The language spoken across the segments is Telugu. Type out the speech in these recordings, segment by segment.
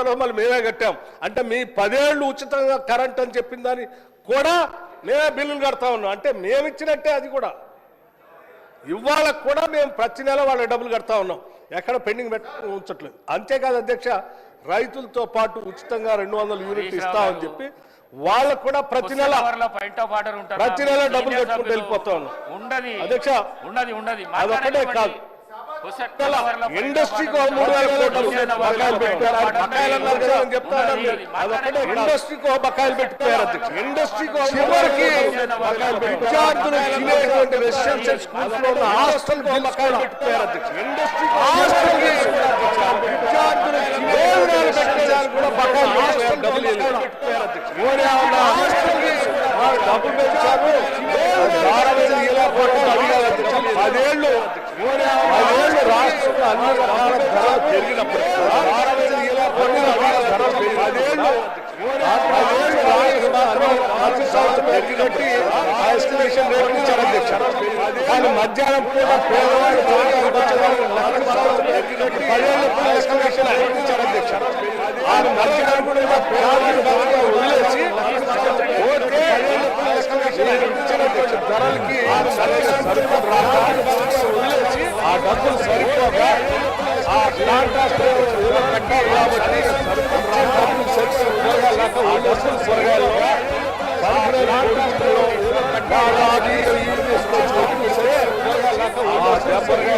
తర్వాత మళ్ళీ మేమే కట్టాం. అంటే మీ పదేళ్ళు ఉచితంగా కరెంట్ అని చెప్పిన దాన్ని కూడా మేమే బిల్లులు కడతా ఉన్నాం. అంటే మేము ఇచ్చినట్టే అది కూడా. ఇవాళ కూడా మేము ప్రతి నెల వాళ్ళ డబ్బులు కడతా ఉన్నాం. ఎక్కడ పెండింగ్ పెట్ట ఉంచట్లేదు. అంతేకాదు అధ్యక్ష రైతులతో పాటు ఉచితంగా రెండు వందల యూనిట్లు ఇస్తామని చెప్పి వాళ్ళకు కూడా ప్రతి నెల ప్రతి నెల డబ్బులు కట్టుకుంటూ వెళ్ళిపోతా ఉన్నాం. అధ్యక్ష, ఉండదు ఉండదు. అదొక్కటే కాదు. ఇండస్ట్రీకి మూడు వేల కోట్లు బకాయిలు పెట్టారు. బకాయిలు అన్నారు కదా చెప్తాను అదొక్కటే ఇండస్ట్రీకి బకాయిలు అధ్యక్ష. ఇండస్ట్రీకి చివరికి విద్యార్థులు తినేటువంటి రెసిడెన్షియల్ స్కూల్స్లో ఉన్న హాస్టల్ బకాయిలు అధ్యక్ష. ఇండస్ట్రీ హాస్టల్ విద్యార్థులు భోజనాలు పెట్టడానికి కూడా బకాయిలు పెట్టిపోయారు డబ్బులు మోడీ ఏమన్నా వాళ్ళు డబ్బులు పెంచారు పదేళ్ళు రాష్ట్రంలో అన్ని రకాల ధరలు పెరిగినప్పుడు పెరిగినట్టు ఆ ఎస్టిమేషన్ రేట్ ఇచ్చారు అధ్యక్ష మధ్యాహ్నం పూట పేదవాళ్ళు పదేళ్ళు కూడా ఎస్టిమేషన్ రేట్ ఇచ్చారు అధ్యక్ష మధ్యాహ్నం కూడా పేదవాళ్ళు వదిలేసి ఓకే ధరలకి సరైన సరుకులు రాక వదిలేసి ఆ డబ్బులు సరిపోక ఆ టాటా స్టీల్ ఏదో కట్టారు కాబట్టి సరుకులు డబ్బులు సరిపోయి కూరగాయలు లేక వదిలేసి కూరగాయలు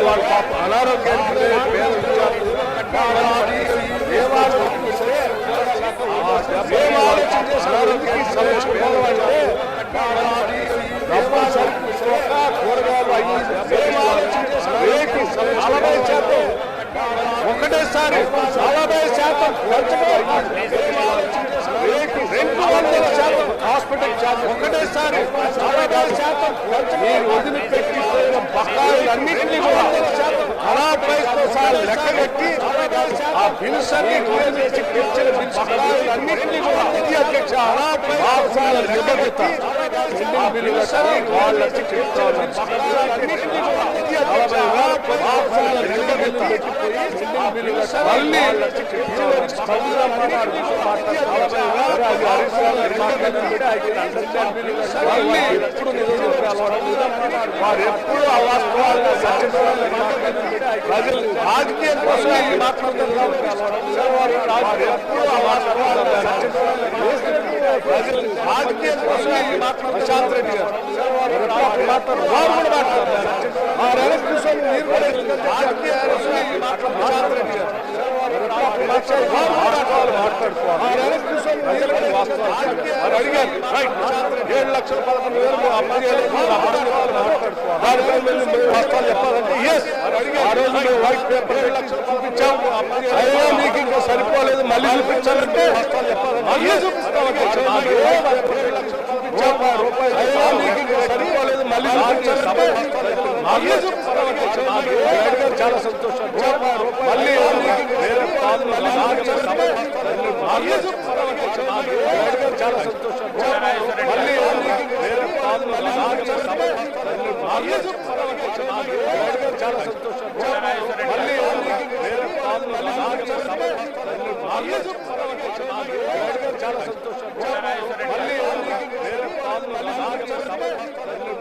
వాళ్ళ పాప అనారోగ్యానికి పేద విద్యార్థులు ఏం ఆలోచించారు పేదవాళ్ళే డబ్బులు సరిపోక కూరగాయలు అయ్యి ఏం ఆలోచించారు రేటు నలభై శాతం ఒకటేసారి నలభై శాతం రెండు వందల శాతం హాస్పిటల్ ఛార్జ్ ఒకటేసారి నలభై శాతం మీరు వదిలిపెట్టిపోయిన బకాయిలన్నింటినీ కూడా అలా ప్రైస్తో సార్ లెక్క కట్టి ఆ బిల్స్ అన్ని క్లియర్ చేసి పెంచిన బిల్స్ బకాయిలన్నింటినీ కూడా ఇది అధ్యక్ష ప్రైస్ నిబద్ధత పెండింగ్ బిల్లులకి వాళ్ళకి చెప్తా ఉన్నాం బకాయిలన్నింటినీ కూడా నిబద్ధత మళ్ళీ మళ్ళీ ఎప్పుడు నిజంగా వారు ఎప్పుడు ఆ వాస్తవాలను సత్యనారాయణ ప్రజలు రాజకీయం కోసం ఇది మాట్లాడుతున్నారు వారు ఎప్పుడు ఆ వాస్తవాలను ప్రజలు రాజకీయం కోసం ఇది మాట్లాడుతున్నారు ప్రశాంత్ రెడ్డి ఏడు లక్షల పదకొండు వేలు మేము అప్పు దానిపై మేము వాస్తవాలు చెప్పాలంటే ఎస్ ఆ రోజు మేము వైట్ పేపర్ ఏడు లక్షలు చూపించాం. అయినా మీకు ఇంకా సరిపోలేదు. మళ్ళీ చూపించాలంటే మళ్ళీ చూపిస్తామంటే రూపాయలు అయినా మీకు ఇంకా సరిపోలేదు. మళ్ళీ చూపించాలంటే చాలా సంతోషం మళ్ళీ చాలా సంతోషం మళ్ళీ చాలా సంతోషం మళ్ళీ చాలా సంతోషం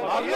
మళ్ళీ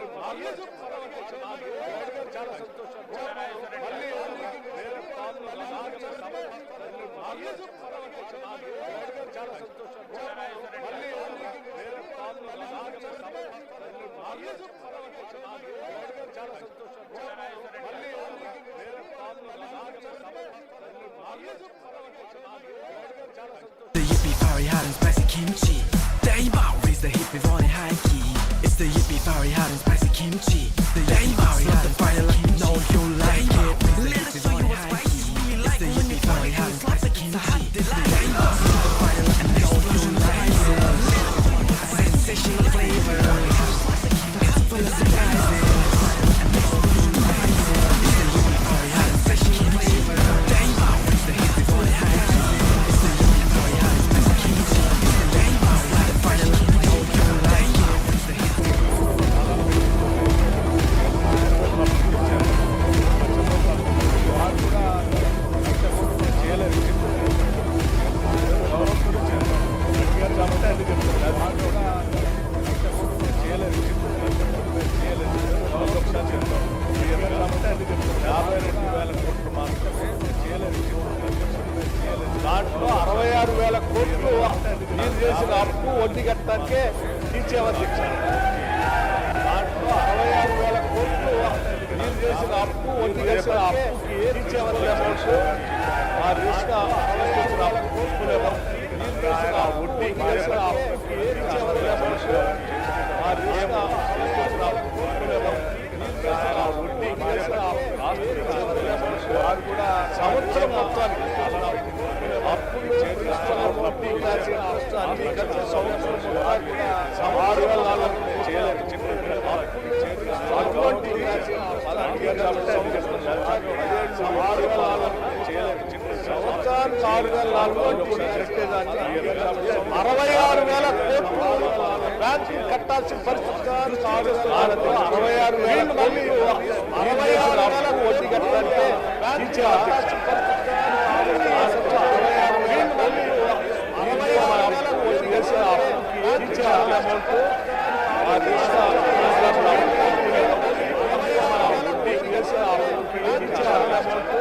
మళ్ళీ వేరే కాదు మళ్ళీ చూపించాలంటే మళ్ళీ చూపిస్తామంటే చాలా సంతోషం మళ్ళీ వేరే కాదు మళ్ళీ చూపించాలంటే మళ్ళీ చూపిస్తామంటే చాలా సంతోషం మళ్ళీ వేరే కాదు మళ్ళీ చూపించాలంటే మళ్ళీ చూపిస్తామంటే చాలా సంతోషం మళ్ళీ వేరే కాదు మళ్ళీ చూపించాలంటే మళ్ళీ చూపిస్తామంటే చాలా సంతోషం మళ్ళీ వేరే కాదు మళ్ళీ చూపించాలంటే మళ్ళీ చూపిస్తామంటే చాలా సంతోషం అరవై ఆరు వేల కోట్లు బ్యాంకు కట్టాల్సిన పరిస్థితి అరవై ఆరు వేల మళ్ళీ అరవై ఆరు వేల వడ్డీ కట్టాలంటే బ్యాంకు కట్టాల్సిన పరిస్థితి అరవై ఆరు వేల మళ్ళీ అరవై ఆరు వేల వడ్డీ చేసే అప్పుకి ఇచ్చే అమౌంట్ ఆ దేశ వడ్డీకి చేసే అప్పుకి ఇచ్చే అమౌంట్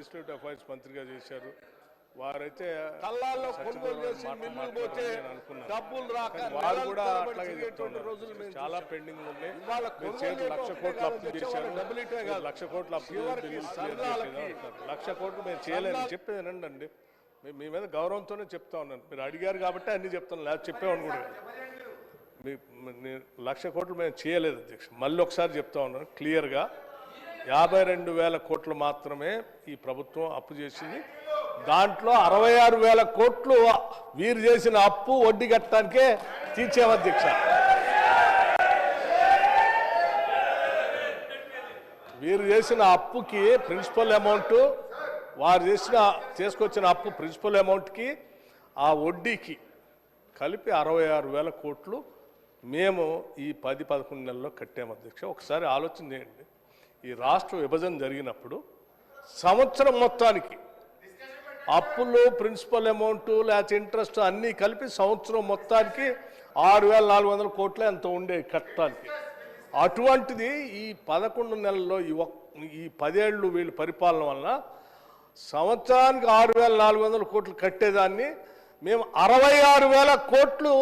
లెజిస్లేటివ్ అఫైర్స్ మంత్రిగా చేశారు. వారైతే కళ్ళాల్లో కొనుగోలు చేసి మిల్లులు పోతే. డబ్బులు రాక వారు కూడా అట్లాగే చెప్తున్నారు. చాలా పెండింగ్ ఉన్నాయి లక్ష కోట్లు అప్పు చేశారు. లక్ష కోట్లు అప్పు. లక్ష కోట్లు మేము చేయలేము చెప్పేది వినండి మీ- మీద గౌరవంతోనే చెప్తా ఉన్నాను. మీరు అడిగారు కాబట్టి అన్ని చెప్తాను. లేదా కాదు. మీ లక్ష కోట్లు మేము చేయలేదు అధ్యక్ష. మళ్ళీ ఒకసారి చెప్తా ఉన్నాను. క్లియర్గా యాభై రెండు వేల కోట్లు మాత్రమే ఈ ప్రభుత్వం అప్పు చేసింది. దాంట్లో అరవై ఆరు వేల కోట్లు వీరు చేసిన అప్పు వడ్డీ కట్టడానికే తీర్చాము అధ్యక్ష? వీరు చేసిన అప్పుకి ప్రిన్సిపల్ అమౌంట్ వారు చేసిన చేసుకొచ్చిన అప్పు ప్రిన్సిపల్ అమౌంట్కి ఆ వడ్డీకి కలిపి అరవై ఆరు వేల కోట్లు మేము ఈ పది పదకొండు నెలల్లో కట్టాము అధ్యక్ష. ఒకసారి ఆలోచన చేయండి. ఈ రాష్ట్ర విభజన జరిగినప్పుడు సంవత్సరం మొత్తానికి అప్పులు ప్రిన్సిపల్ అమౌంట్ లేకపోతే ఇంట్రెస్ట్ అన్నీ కలిపి సంవత్సరం మొత్తానికి ఆరు వేల నాలుగు వందల కోట్లు ఎంత ఉండే కట్టడానికి అటువంటిది ఈ పదకొండు నెలల్లో ఈ ఒక్ ఈ పదేళ్ళు వీళ్ళు పరిపాలన వలన సంవత్సరానికి ఆరు వేల నాలుగు వందల కోట్లు కట్టేదాన్ని మేము అరవై ఆరు వేల కోట్లు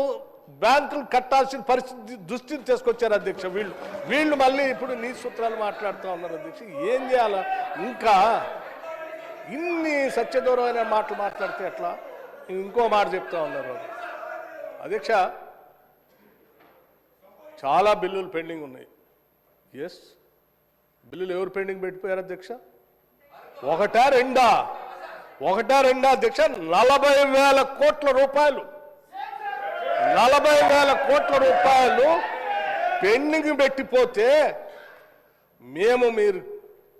బ్యాంకులు కట్టాల్సిన పరిస్థితి దుస్థితి తీసుకొచ్చారు అధ్యక్ష. వీళ్ళు వీళ్ళు మళ్ళీ ఇప్పుడు నీ సూత్రాలు మాట్లాడుతూ ఉన్నారు అధ్యక్ష. ఏం చేయాలా? ఇంకా ఇన్ని సత్యదూరమైన మాటలు మాట్లాడితే ఎట్లా? ఇంకో మాట చెప్తా ఉన్నారు. అధ్యక్ష చాలా బిల్లులు పెండింగ్ ఉన్నాయి. ఎస్ బిల్లులు ఎవరు పెండింగ్ పెట్టిపోయారు అధ్యక్ష? ఒకటా రెండా? ఒకటా రెండా అధ్యక్ష? నలభై వేల కోట్ల రూపాయలు. నలభై వేల కోట్ల రూపాయలు పెండింగ్ పెట్టిపోతే మేము మీరు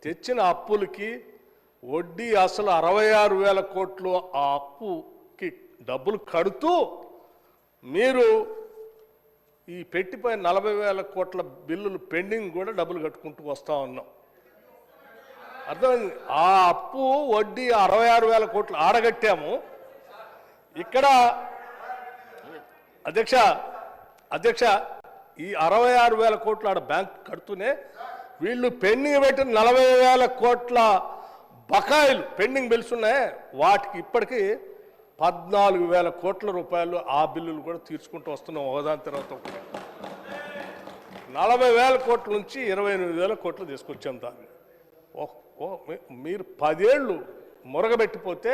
తెచ్చిన అప్పులకి వడ్డీ అసలు అరవై ఆరు వేల కోట్లు ఆ అప్పుకి డబ్బులు కడుతూ మీరు ఈ పెట్టిపోయిన నలభై వేల కోట్ల బిల్లులు పెండింగ్ కూడా డబ్బులు కట్టుకుంటూ వస్తూ ఉన్నాం. అర్థమైంది? ఆ అప్పు వడ్డీ అరవై ఆరు వేల కోట్లు ఆడగట్టాము. ఇక్కడ అధ్యక్ష అధ్యక్ష ఈ అరవై ఆరు వేల కోట్ల ఆడ బ్యాంక్ కడుతూనే వీళ్ళు పెండింగ్ పెట్టిన నలభై వేల కోట్ల బకాయిలు పెండింగ్ బిల్స్ ఉన్నాయి. వాటికి ఇప్పటికీ పద్నాలుగు వేల కోట్ల రూపాయలు ఆ బిల్లులు కూడా తీర్చుకుంటూ వస్తున్నాం ఒకదాని తర్వాత ఒకటి. నలభై వేల కోట్ల నుంచి ఇరవై ఎనిమిది వేల కోట్లు తీసుకొచ్చాం దాన్ని. మీరు పదేళ్ళు మురగబెట్టిపోతే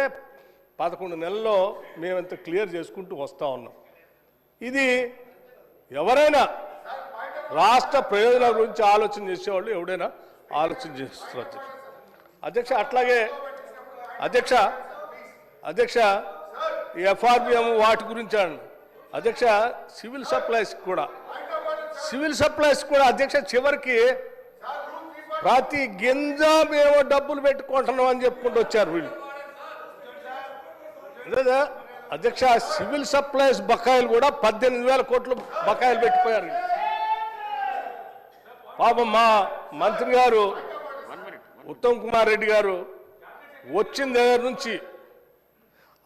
పదకొండు నెలల్లో మేమంత క్లియర్ చేసుకుంటూ వస్తూ ఉన్నాం. ఇది ఎవరైనా రాష్ట్ర ప్రయోజనాల గురించి ఆలోచన చేసేవాళ్ళు ఎవడైనా ఆలోచన చేస్తారు అధ్యక్ష. అధ్యక్ష అట్లాగే అధ్యక్ష అధ్యక్ష ఎఫ్ఆర్బిఎం వాటి గురించి అధ్యక్ష సివిల్ సప్లైస్ కూడా. సివిల్ సప్లైస్ కూడా అధ్యక్ష చివరికి ప్రతి గింజ మేము డబ్బులు పెట్టుకుంటున్నాం అని చెప్పుకుంటూ వచ్చారు వీళ్ళు. లేదా అధ్యక్ష సివిల్ సప్లైస్ బకాయిలు కూడా పద్దెనిమిది వేల కోట్లు బకాయిలు పెట్టిపోయారు. పాపం మా మంత్రి గారు ఉత్తమ్ కుమార్ రెడ్డి గారు వచ్చిన దగ్గర నుంచి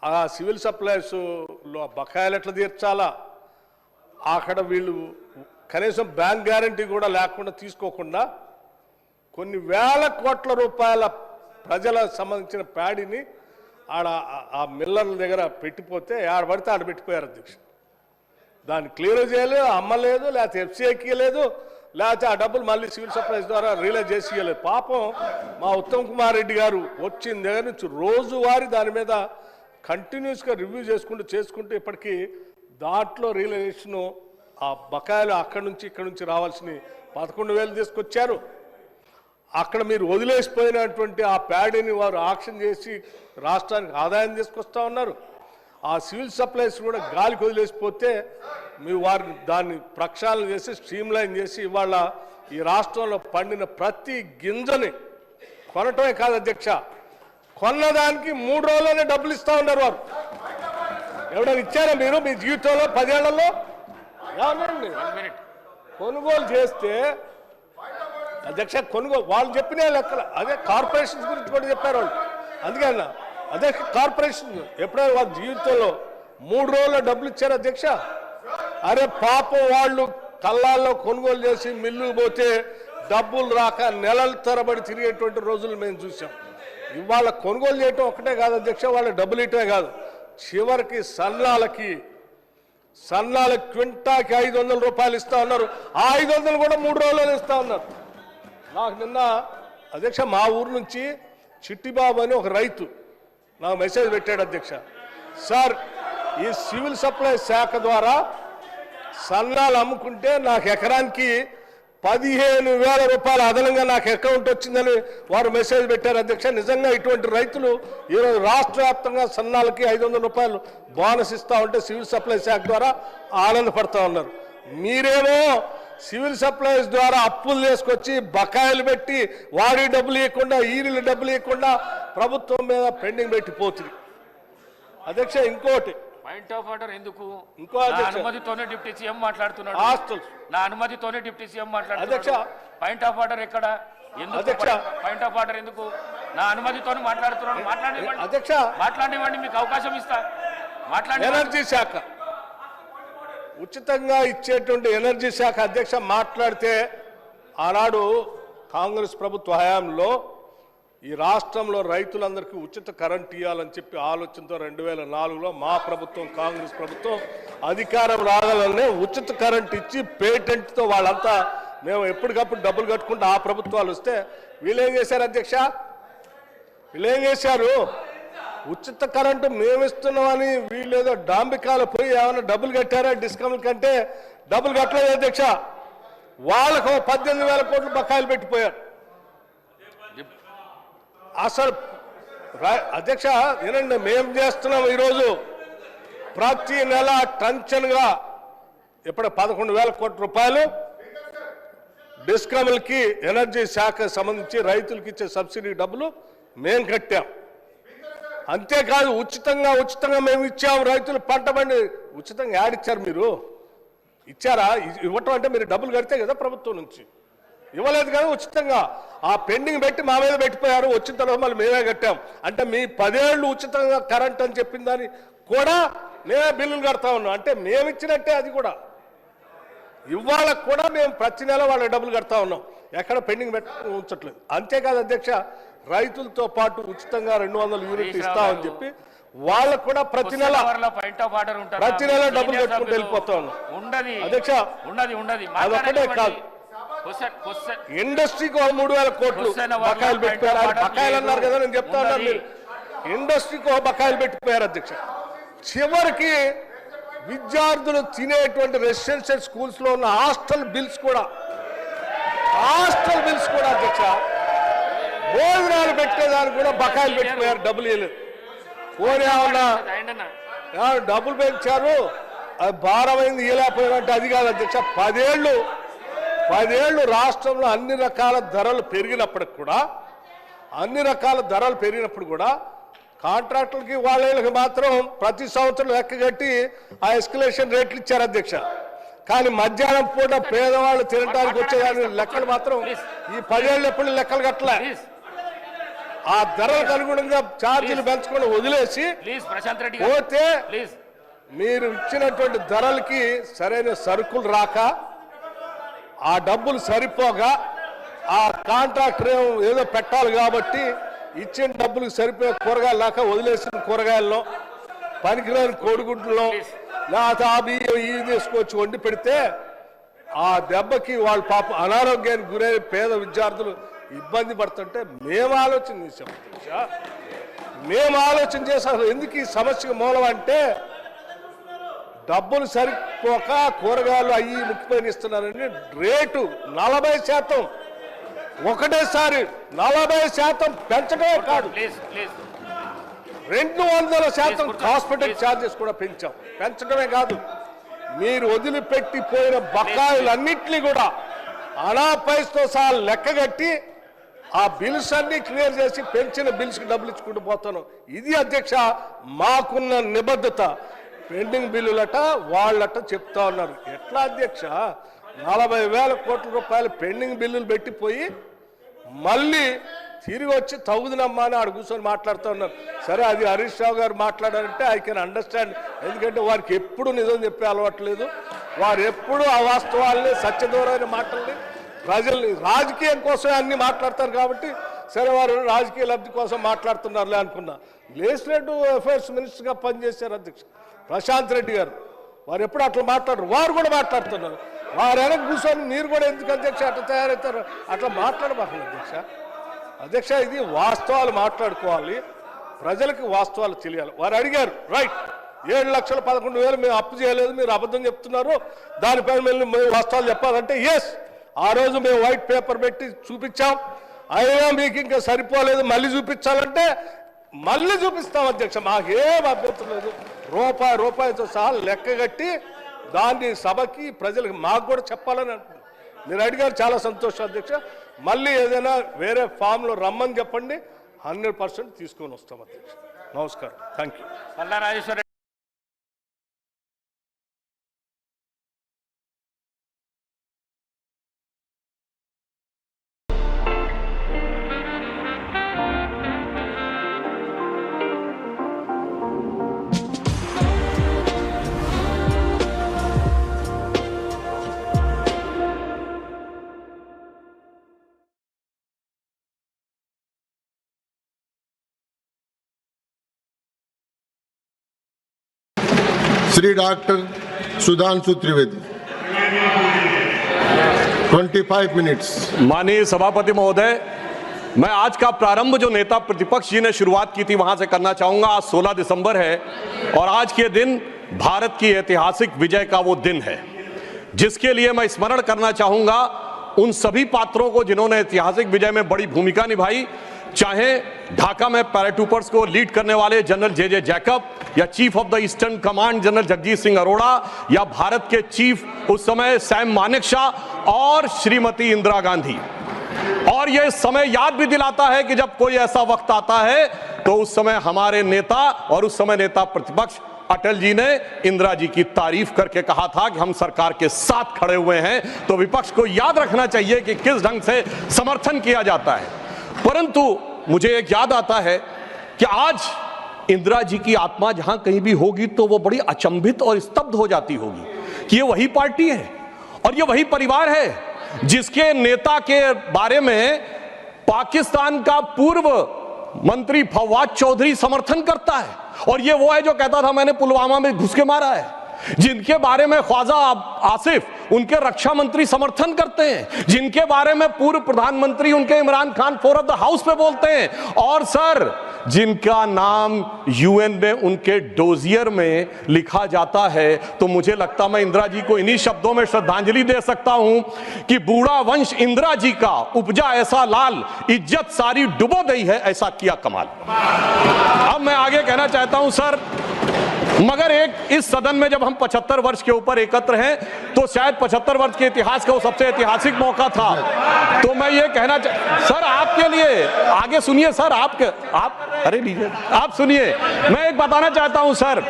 ఆ సివిల్ సప్లైస్లో బకాయిలు ఎట్లా తీర్చాలా? అక్కడ వీళ్ళు కనీసం బ్యాంక్ గ్యారంటీ కూడా లేకుండా తీసుకోకుండా కొన్ని వేల కోట్ల రూపాయల ప్రజలకు సంబంధించిన ప్యాడీని ఆడ ఆ- మిల్లర్ల దగ్గర పెట్టిపోతే ఆడ పడితే ఆడ పెట్టిపోయారు అధ్యక్షుడు. దాన్ని క్లియర్ చేయలేదు అమ్మలేదు లేకపోతే ఎఫ్సీఐకి లేదు లేకపోతే ఆ డబ్బులు మళ్ళీ సివిల్ సప్లైస్ ద్వారా రియలైజ్ చేసి ఇవ్వలేదు పాపం మా ఉత్తమ్ కుమార్ రెడ్డి గారు వచ్చిన దగ్గర నుంచి రోజువారీ దాని మీద కంటిన్యూస్గా రివ్యూ చేసుకుంటూ చేసుకుంటూ ఇప్పటికీ దాంట్లో రియలైజేషన్ ఆ బకాయిలు అక్కడి నుంచి ఇక్కడి నుంచి రావాల్సిన పదకొండు వేలు తీసుకొచ్చారు. అక్కడ మీరు వదిలేసిపోయినటువంటి ఆ ప్యాడీని వారు ఆక్షన్ చేసి రాష్ట్రానికి ఆదాయం తీసుకొస్తా ఉన్నారు. ఆ సివిల్ సప్లైస్ కూడా గాలికి వదిలేసిపోతే మీ వారిని దాన్ని ప్రక్షాళన చేసి స్ట్రీమ్లైన్ చేసి ఇవాళ ఈ రాష్ట్రంలో పండిన ప్రతి గింజని కొనటమే కాదు అధ్యక్ష కొన్నదానికి మూడు రోజుల్లోనే డబ్బులు ఇస్తా ఉన్నారు వారు. ఎవరైనా ఇచ్చారా మీరు మీ జీవితంలో పదేళ్ళలో? కొనుగోలు చేస్తే అధ్యక్ష కొనుగోలు వాళ్ళు చెప్పిన లెక్కల. అదే కార్పొరేషన్స్ గురించి కూడా చెప్పారు వాళ్ళు. అందుకే అన్న. అదే కార్పొరేషన్. ఎప్పుడైనా వాళ్ళ జీవితంలో మూడు రోజుల్లో డబ్బులు ఇచ్చారు అధ్యక్ష. అరే పాపం వాళ్ళు కళ్ళాల్లో కొనుగోలు చేసి మిల్లు పోతే డబ్బులు రాక నెలల తరబడి తిరిగేటువంటి రోజులు మేము చూసాం ఇవాళ కొనుగోలు చేయటం ఒకటే కాదు అధ్యక్ష వాళ్ళ డబ్బులు ఇయటమే కాదు. చివరికి సన్నాలకి సన్నాల క్వింటాకి ఐదు వందల రూపాయలు ఇస్తా ఉన్నారు ఆ ఐదు వందలు కూడా మూడు రోజులు ఇస్తా ఉన్నారు నాకు నిన్న అధ్యక్ష మా ఊరు నుంచి చిట్టిబాబు అని ఒక రైతు నాకు మెసేజ్ పెట్టాడు అధ్యక్ష. సార్ ఈ సివిల్ సప్లై శాఖ ద్వారా సన్నాలు అమ్ముకుంటే నాకు ఎకరానికి పదిహేను వేల రూపాయలు అదనంగా నాకు అకౌంట్ వచ్చిందని వారు మెసేజ్ పెట్టారు అధ్యక్ష. నిజంగా ఇటువంటి రైతులు ఈరోజు రాష్ట్ర వ్యాప్తంగా సన్నాలకి ఐదు వందల రూపాయలు బోనస్ ఇస్తా ఉంటే సివిల్ సప్లై శాఖ ద్వారా ఆనందపడతా ఉన్నారు. మీరేమో సివిల్ సప్లైస్ ద్వారా అప్పులు తీసుకొచ్చి బకాయిలు పెట్టి వాడి డబ్బులు ఇవ్వకుండా ఈరిలు డబ్బులు ఇవ్వకుండా ప్రభుత్వం మీద పెండింగ్ పెట్టిపోతుంది అధ్యక్ష ఇంకోటి. పాయింట్ ఆఫ్ ఆర్డర్ ఎందుకు? ఇంకో అధ్యక్ష. అనుమతితోనే డిప్యూటీ సీఎం మాట్లాడుతున్నాడు. హాస్టల్ నా అనుమతితోనే డిప్యూటీ సీఎం అధ్యక్ష. మాట్లాడుతున్నాడు పాయింట్ ఆఫ్ ఆర్డర్ ఎక్కడ? ఎందుకు? అధ్యక్ష. పాయింట్ ఆఫ్ ఆర్డర్ ఎందుకు? నా అనుమతితోనే మాట్లాడుతున్నాడు. మాట్లాడివ్వండి అధ్యక్ష. మాట్లాడివ్వండి మీకు అవకాశం ఇస్తా. మాట్లాడి ఎనర్జీ శాఖ. ఉచితంగా ఇచ్చేటువంటి ఎనర్జీ శాఖ అధ్యక్ష మాట్లాడితే ఆనాడు కాంగ్రెస్ ప్రభుత్వ హయాంలో ఈ రాష్ట్రంలో రైతులందరికీ ఉచిత కరెంట్ ఇవ్వాలని చెప్పి ఆలోచనతో రెండు వేల నాలుగులో మా ప్రభుత్వం కాంగ్రెస్ ప్రభుత్వం అధికారం రాగలనే ఉచిత కరెంట్ ఇచ్చి పేటెంట్తో వాళ్ళంతా మేము ఎప్పటికప్పుడు డబ్బులు కట్టుకుంటూ ఆ ప్రభుత్వాలు వస్తే వీళ్ళేం చేశారు అధ్యక్ష? వీళ్ళేం చేశారు? ఉచిత కరెంటు మేము ఇస్తున్నామని వీళ్ళు ఏదో డాంబికాలు పోయి ఏమైనా డబ్బులు కట్టారా డిస్కౌంట్ కంటే? డబ్బులు కట్టలేదు అధ్యక్ష. వాళ్ళకు పద్దెనిమిది వేల కోట్లు బకాయిలు పెట్టిపోయారు. అసలు అధ్యక్ష వినండి మేము చేస్తున్నాం ఈరోజు ప్రతి నెల టంచన్గా ఇప్పుడు పదకొండు వేల కోట్ల రూపాయలు డిస్కమ్లకి ఎనర్జీ శాఖ సంబంధించి రైతులకు ఇచ్చే సబ్సిడీ డబ్బులు మేము కట్టాం. అంతేకాదు ఉచితంగా ఉచితంగా మేము ఇచ్చాము. రైతులు పంట పండి ఉచితంగా యాడిచ్చారు మీరు. ఇచ్చారా? ఇవ్వటం అంటే మీరు డబ్బులు కడితే కదా ప్రభుత్వం నుంచి. ఇవ్వలేదు కదా ఉచితంగా. ఆ పెండింగ్ పెట్టి మా మీద పెట్టిపోయారు. వచ్చిన తర్వాత మళ్ళీ మేమే కట్టాం. అంటే మీ పదేళ్ళు ఉచితంగా కరెంట్ అని చెప్పిన దాన్ని కూడా మేమే బిల్లులు కడతా ఉన్నాం. అంటే మేము ఇచ్చినట్టే అది కూడా. ఇవాళ కూడా మేము ప్రతి నెల వాళ్ళ డబ్బులు కడతా ఉన్నాం. ఎక్కడ పెండింగ్ పెట్ట ఉంచట్లేదు. అంతేకాదు అధ్యక్ష రైతులతో పాటు ఉచితంగా రెండు వందల యూనిట్ ఇస్తామని చెప్పి వాళ్ళకు కూడా ప్రతి నెల ప్రతి నెల డబ్బులు కట్టుకుంటూ వెళ్ళిపోతా. ఉండదు అధ్యక్ష, ఉండదు ఉండదు అదొక్కటే కాదు. ఇండస్ట్రీకి ఒక మూడు వేల కోట్లు బకాయిలు బయట బకాయిలు అన్నారు కదా నేను చెప్తా ఉన్నాను. మీరు ఇండస్ట్రీకి ఒక బకాయిలు పెట్టిపోయారు అధ్యక్ష చివరికి విద్యార్థులు తినేటువంటి రెసిడెన్షియల్ స్కూల్స్లో ఉన్న హాస్టల్ బిల్స్ కూడా హాస్టల్ బిల్స్ కూడా అధ్యక్ష భోజనాలు పెట్టేదానికి కూడా బకాయిలు పెట్టిపోయారు డబ్బులు ఇవ్వలేదు ఏమన్నా డబ్బులు పెంచారు అది భారమైంది ఇవ్వలేకపోయారంటే అది కాదు అధ్యక్ష. పదేళ్ళు పదేళ్ళు రాష్ట్రంలో అన్ని రకాల ధరలు పెరిగినప్పటికి కూడా అన్ని రకాల ధరలు పెరిగినప్పుడు కూడా కాంట్రాక్టులకి వాళ్ళకి మాత్రం ప్రతి సంవత్సరం లెక్క కట్టి ఆ ఎస్కలేషన్ రేట్లు ఇచ్చారు అధ్యక్ష. కానీ మధ్యాహ్నం పూట పేదవాళ్ళు తినడానికి వచ్చేదాని లెక్కలు మాత్రం ఈ పదేళ్ళు ఎప్పుడు లెక్కలు కట్టలే. ఆ ధరలకు అనుగుణంగా ఛార్జీలు పెంచకుండా వదిలేసి గారు. పోతే మీరు ఇచ్చినటువంటి ధరలకి సరైన సరుకులు రాక ఆ డబ్బులు సరిపోగా ఆ కాంట్రాక్టర్ ఏమో ఏదో పెట్టాలి కాబట్టి ఇచ్చిన డబ్బులకు సరిపోయే కూరగాయలు లేక వదిలేసిన కూరగాయల్లో పనికిరాని కోడిగుడ్లలో లేకపోతే ఆ బియ్యం ఇవి తీసుకొచ్చి వండి పెడితే ఆ దెబ్బకి వాళ్ళ పాప అనారోగ్యానికి గురైన పేద విద్యార్థులు ఇబ్బంది పడుతుంటే మేము ఆలోచన చేసాం. మేము ఆలోచన చేసి ఎందుకు ఈ సమస్యకు మూలం అంటే డబ్బులు సరిపోక కూరగాయలు అయ్యి ముక్కిపోయిన ఇస్తున్నారని రేటు నలభై శాతం ఒకటేసారి నలభై శాతం పెంచడమే కాదు రెండు వందల శాతం. హాస్పిటల్. ఛార్జెస్ కూడా పెంచాం పెంచడమే కాదు మీరు వదిలిపెట్టి పోయిన బకాయిలన్నింటినీ కూడా అనా పైసతో సహా లెక్కగట్టి ఆ బిల్స్ అన్ని క్లియర్ చేసి పెంచిన బిల్స్కి డబ్బులు ఇచ్చుకుంటూ పోతాను. ఇది అధ్యక్ష మాకున్న నిబద్ధత. పెండింగ్ బిల్లులట వాళ్ళట చెప్తా ఉన్నారు. ఎట్లా అధ్యక్ష? నలభై వేల కోట్ల రూపాయలు పెండింగ్ బిల్లులు పెట్టిపోయి మళ్ళీ తిరిగి వచ్చి తగుదనమ్మా అని ఆడ కూర్చొని మాట్లాడుతూ ఉన్నారు. సరే అది హరీష్ రావు గారు మాట్లాడారంటే ఐ కెన్ అండర్స్టాండ్. ఎందుకంటే వారికి ఎప్పుడు నిజం చెప్పే అలవాటు లేదు. వారు ఎప్పుడు అవాస్తవాల్ని సత్యదూరమైన మాటల్ని ప్రజల్ని రాజకీయం కోసమే అన్ని మాట్లాడతారు కాబట్టి సరే వారు రాజకీయ లబ్ధి కోసం మాట్లాడుతున్నారులే అనుకున్నా. లేజిస్లేటివ్ అఫైర్స్ మినిస్టర్గా పనిచేశారు అధ్యక్ష. ప్రశాంత్ రెడ్డి గారు. వారు ఎప్పుడు అట్లా మాట్లాడరు. వారు కూడా మాట్లాడుతున్నారు. వారు వెనక కూర్చొని మీరు కూడా ఎందుకు అధ్యక్ష అట్లా తయారవుతారు? అట్లా మాట్లాడబాకండి అధ్యక్ష. అధ్యక్ష ఇది వాస్తవాలు మాట్లాడుకోవాలి. ప్రజలకు వాస్తవాలు తెలియాలి. వారు అడిగారు రైట్ ఏడు లక్షల పదకొండు వేలు మేము అప్పు చేయలేదు మీరు అబద్ధం చెప్తున్నారు. దానిపైన మేము వాస్తవాలు చెప్పాలంటే ఎస్ ఆ రోజు మేము వైట్ పేపర్ పెట్టి చూపించాం. అయినా మీకు ఇంకా సరిపోలేదు. మళ్ళీ చూపించాలంటే మళ్ళీ చూపిస్తాం అధ్యక్ష. మాకేం అభ్యంతరం లేదు. రూపాయి రూపాయితో సహా లెక్క కట్టి దాన్ని సభకి ప్రజలకు మాకు కూడా చెప్పాలని అనుకుంటున్నాం మీరు అడిగారు చాలా సంతోషం అధ్యక్ష. మళ్ళీ ఏదైనా వేరే ఫామ్లో రమ్మని చెప్పండి. హండ్రెడ్ పర్సెంట్ తీసుకొని వస్తాం అధ్యక్ష. నమస్కారం. Thank you Shri doctor Sudhanshu Trivedi. 25 minutes माननीय सभापति महोदय, मैं आज का प्रारंभ जो नेता प्रतिपक्ष जी ने शुरुआत की थी, वहाँ से करना चाहूँगा। आज 16 दिसंबर है और आज के दिन भारत की ऐतिहासिक विजय का वो दिन है, जिसके लिए मैं स्मरण करना चाहूँगा उन सभी पात्रों को जिन्होंने ऐतिहासिक विजय में बड़ी भूमिका निभाई। चाहे ढाका में पैराट्रूपर्स को लीड करने वाले जनरल जे जे जैकब या chief of the eastern command general Jagjit Singh Arora या भारत के चीफ उस समय सैम मानेकशॉ और श्रीमती इंदिरा गांधी। और यह समय याद भी दिलाता है कि जब कोई ऐसा वक्त आता है तो उस समय हमारे नेता और उस समय नेता प्रतिपक्ष अटल जी ने इंदिरा जी की तारीफ़ करके कहा था कि हम सरकार के साथ खड़े हुए हैं तो विपक्ष को याद रखना चाहिए कि किस ढंग से समर्थन किया जाता है। परंतु मुझे एक याद आता है कि आज इंदिरा जी की आत्मा जहाँ कहीं भी होगी तो वो बड़ी अचंभित और स्तब्ध हो जाती होगी। कि ये वही पार्टी है और ये वही परिवार है जिसके नेता के बारे में पाकिस्तान का पूर्व मंत्री फवाद चौधरी समर्थन करता है। और ये वो है जो कहता था, मैंने पुलवामा में घुस के मारा है। जिनके बारे में ख्वाजा आसिफ उनके रक्षा मंत्री समर्थन करते हैं, जिनके बारे में पूर्व प्रधानमंत्री उनके Imran Khan floor of the house पे बोलते हैं। और सर, जिनका नाम यूएन में उनके डोजियर में लिखा जाता है तो मुझे लगता मैं इंदिरा जी को इन्हीं शब्दों में श्रद्धांजलि दे सकता हूँ कि बूढ़ा वंश इंदिरा जी का उपजा ऐसा लाल, इज़्ज़त सारी डुबो गई है, ऐसा किया कमाल। अब मैं आगे कहना चाहता हूँ, सर मगर एक इस सदन में जब हम 75 वर्ष के ऊपर एकत्र हैं तो शायद 75 वर्ष के इतिहास का वो सबसे ऐतिहासिक मौका था। तो मैं ये कहना चाह सर आपके लिए आगे सुनिए सर आपके आप अरे लीजिए आप सुनिए। मैं एक बताना चाहता हूँ सर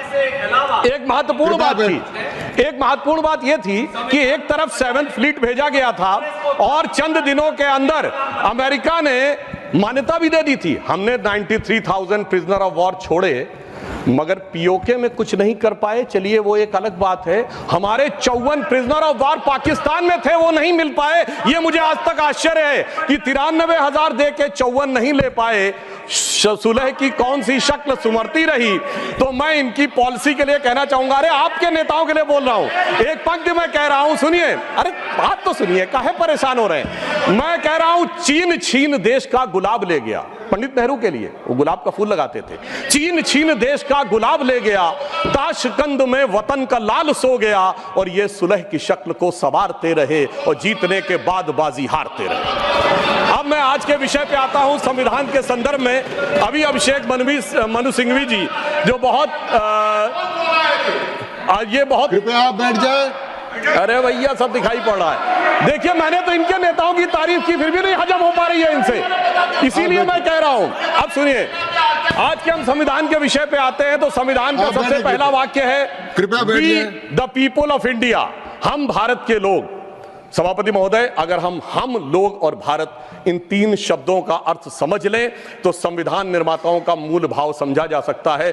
एक महत्वपूर्ण बात थी। एक महत्वपूर्ण बात यह थी कि एक तरफ़ सेवन फ्लीट भेजा गया था और चंद दिनों के अंदर अमेरिका ने मान्यता भी दे दी थी। हमने 93,000 प्रिजनर ऑफ़ वॉर छोड़े मगर पीओके में कुछ नहीं कर पाए। चलिए, वो एक अलग बात है। हमारे चौवन प्रिजनर ऑफ़ वार पाकिस्तान में थे, वो नहीं मिल पाए। ये मुझे आज तक आश्चर्य है कि तिरानबे हज़ार दे के चौवन नहीं ले पाए। सुलह की कौन सी शक्ल सुमरती रही? तो मैं इनकी पॉलिसी के लिए कहना चाहूँगा, अरे आपके नेताओं के लिए बोल रहा हूँ। एक पंक्ति मैं कह रहा हूँ, सुनिए। अरे बात तो सुनिए, काहे परेशान हो रहे हैं? मैं कह रहा हूँ चीन छीन देश का गुलाब ले गया। पंडित नेहरू के लिए वो गुलाब का फूल लगाते थे। चीन छीन देश का गुलाब ले गया ताशकंद में वतन का लाल सो गया और ये सुलह की शक्ल को सवारते रहे और जीतने के बाद बाजी हारते रहे। अब मैं आज के विषय पे आता हूँ संविधान के संदर्भ में। अभी अभिषेक मनवी मनु सिंघवी जी जो बहुत आ, ये बहुत कृपया आप बैठ जाए। अरे भैया सब दिखाई पड़ रहा है। देखिए मैंने तो इनके नेताओं की तारीफ़ की फिर भी नहीं हजम हो पा रही है इनसे। इसीलिए मैं कह रहा हूँ। अब सुनिए आज के हम संविधान के विषय पे आते हैं तो संविधान का सबसे पहला वाक्य है कृपया। द पीपल ऑफ़ इंडिया हम भारत के लोग। सभापति महोदय अगर हम हम लोग और भारत इन तीन शब्दों का अर्थ समझ लें तो संविधान निर्माताओं का मूल भाव समझा जा सकता है।